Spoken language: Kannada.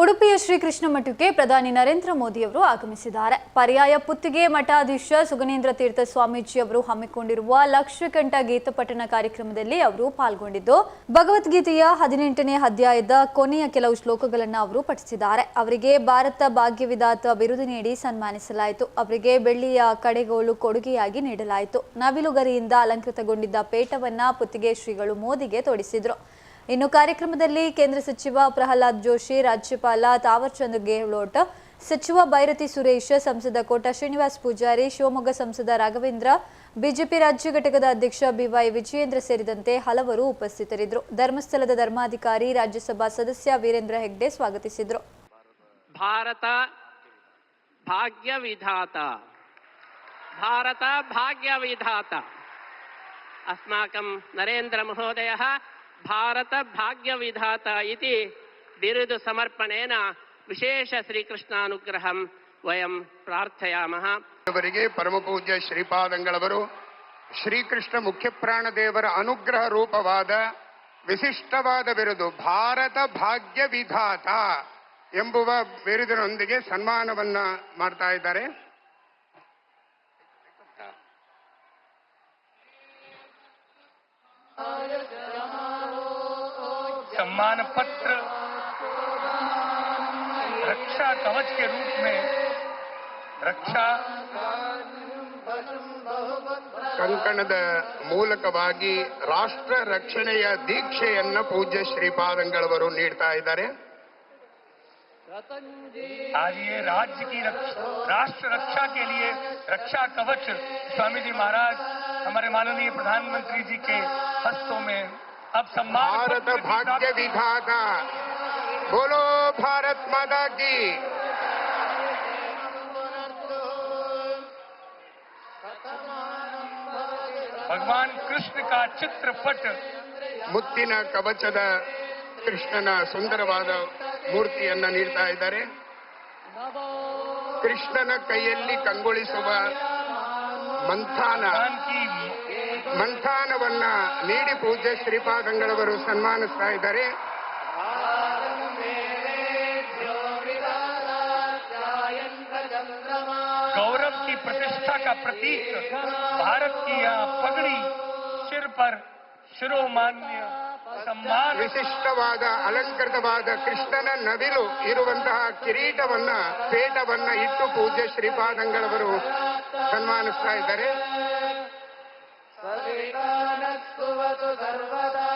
ಉಡುಪಿಯ ಶ್ರೀಕೃಷ್ಣ ಮಠಕ್ಕೆ ಪ್ರಧಾನಿ ನರೇಂದ್ರ ಮೋದಿಯವರು ಆಗಮಿಸಿದ್ದಾರೆ. ಪರ್ಯಾಯ ಪುತ್ತಿಗೆ ಮಠಾಧೀಶ ಸುಗನೇಂದ್ರ ತೀರ್ಥ ಸ್ವಾಮೀಜಿ ಅವರು ಹಮ್ಮಿಕೊಂಡಿರುವ ಲಕ್ಷಕಂಠ ಗೀತಪಠಣ ಕಾರ್ಯಕ್ರಮದಲ್ಲಿ ಅವರು ಪಾಲ್ಗೊಂಡಿದ್ದು, ಭಗವದ್ಗೀತೆಯ ಹದಿನೆಂಟನೇ ಅಧ್ಯಾಯದ ಕೊನೆಯ ಕೆಲವು ಶ್ಲೋಕಗಳನ್ನು ಅವರು ಪಠಿಸಿದ್ದಾರೆ. ಅವರಿಗೆ ಭಾರತ ಭಾಗ್ಯವಿದಾತ ಬಿರುದು ನೀಡಿ ಸನ್ಮಾನಿಸಲಾಯಿತು. ಅವರಿಗೆ ಬೆಳ್ಳಿಯ ಕಡೆಗೋಲು ಕೊಡುಗೆಯಾಗಿ ನೀಡಲಾಯಿತು. ನವಿಲುಗರಿಯಿಂದ ಅಲಂಕೃತಗೊಂಡಿದ್ದ ಪೇಟವನ್ನ ಪುತ್ತಿಗೆ ಶ್ರೀಗಳು ಮೋದಿಗೆ ತೊಡಿಸಿದ್ರು. ಇನ್ನು ಕಾರ್ಯಕ್ರಮದಲ್ಲಿ ಕೇಂದ್ರ ಸಚಿವ ಪ್ರಹ್ಲಾದ್ ಜೋಶಿ, ರಾಜ್ಯಪಾಲ ತಾವರ್ಚಂದ್ ಗೆಹ್ಲೋಟ್ ಸಚಿವ ಬೈರತಿ ಸುರೇಶ್, ಸಂಸದ ಕೋಟ ಶ್ರೀನಿವಾಸ್ ಪೂಜಾರಿ, ಶಿವಮೊಗ್ಗ ಸಂಸದ ರಾಘವೇಂದ್ರ, ಬಿಜೆಪಿ ರಾಜ್ಯ ಘಟಕದ ಅಧ್ಯಕ್ಷ ಬಿವೈ ವಿಜಯೇಂದ್ರ ಸೇರಿದಂತೆ ಹಲವರು ಉಪಸ್ಥಿತರಿದ್ದರು. ಧರ್ಮಸ್ಥಳದ ಧರ್ಮಾಧಿಕಾರಿ, ರಾಜ್ಯಸಭಾ ಸದಸ್ಯ ವೀರೇಂದ್ರ ಹೆಗ್ಡೆ ಸ್ವಾಗತಿಸಿದರು. ಭಾರತ ಭಾಗ್ಯ ವಿಧಾತ ಭಾರತ ಭಾರತ ಭಾಗ್ಯ ವಿಧಾತ ಇತಿ ಬಿರುದು ಸಮರ್ಪಣೇನ ವಿಶೇಷ ಶ್ರೀಕೃಷ್ಣಾನುಗ್ರಹಂ ವಯಂ ಪ್ರಾರ್ಥಯಾಮಹ ಅವರಿಗೆ ಪರಮಪೂಜ್ಯ ಶ್ರೀಪಾದಂಗಳವರು, ಶ್ರೀಕೃಷ್ಣ ಮುಖ್ಯಪ್ರಾಣ ದೇವರ ಅನುಗ್ರಹ ರೂಪವಾದ ವಿಶಿಷ್ಟವಾದ ಬಿರುದು ಭಾರತ ಭಾಗ್ಯ ವಿಧಾತ ಎಂಬುವ ಬಿರುದಿನೊಂದಿಗೆ ಸನ್ಮಾನವನ್ನ ಮಾಡ್ತಾ ಇದ್ದಾರೆ. सम्मान पत्र रक्षा कवच के रूप में रक्षा ಕಂಕಣದ ಮೂಲಕವಾಗಿ ರಾಷ್ಟ್ರ ರಕ್ಷಣೆಯ ದೀಕ್ಷೆಯನ್ನ ಪೂಜ್ಯ ಶ್ರೀಪಾದಂಗಳವರು ನೀಡ್ತಾ ಇದ್ದಾರೆ आज ये राज्य की रक्षा, राष्ट्र रक्षा के लिए रक्षा कवच स्वामी जी महाराज हमारे माननीय प्रधानमंत्री जी के हस्तों में अब सम्मान ಭಾರತ पत्र की ಭಾಗ್ಯ प्राप्ति- ವಿಧಾತ ಬೋಲೋ ಭಾರತ್ ಮಾತಾ ಕಿ भगवान कृष्ण का चित्रपट ಮುತ್ತಿನ ಕವಚದ ಕೃಷ್ಣನ ಸುಂದರವಾದ ಮೂರ್ತಿಯನ್ನ ನೀಡ್ತಾ ಇದ್ದಾರೆ ಕೃಷ್ಣನ ಕೈಯಲ್ಲಿ ಕಂಗೊಳಿಸುವ ಮಂಥಾನ भगवान की ಮಂಥಾನವನ್ನ ನೀಡಿ ಪೂಜ್ಯ ಶ್ರೀಪಾದಂಗಳವರು ಸನ್ಮಾನಿಸ್ತಾ ಇದ್ದಾರೆ गौरव की प्रतिष्ठा का प्रतीक भारत की यह पगड़ी सिर पर शिरोमान्य सम्मान ವಿಶಿಷ್ಟವಾದ ಅಲಂಕೃತವಾದ ಕೃಷ್ಣನ ನವಿಲು ಇರುವಂತಹ ಕಿರೀಟವನ್ನ ಪೇಟವನ್ನ ಇಟ್ಟು ಪೂಜ್ಯ ಶ್ರೀಪಾದಂಗಳವರು ಸನ್ಮಾನಿಸ್ತಾ ಇದ್ದಾರೆ नवतु सर्वदा।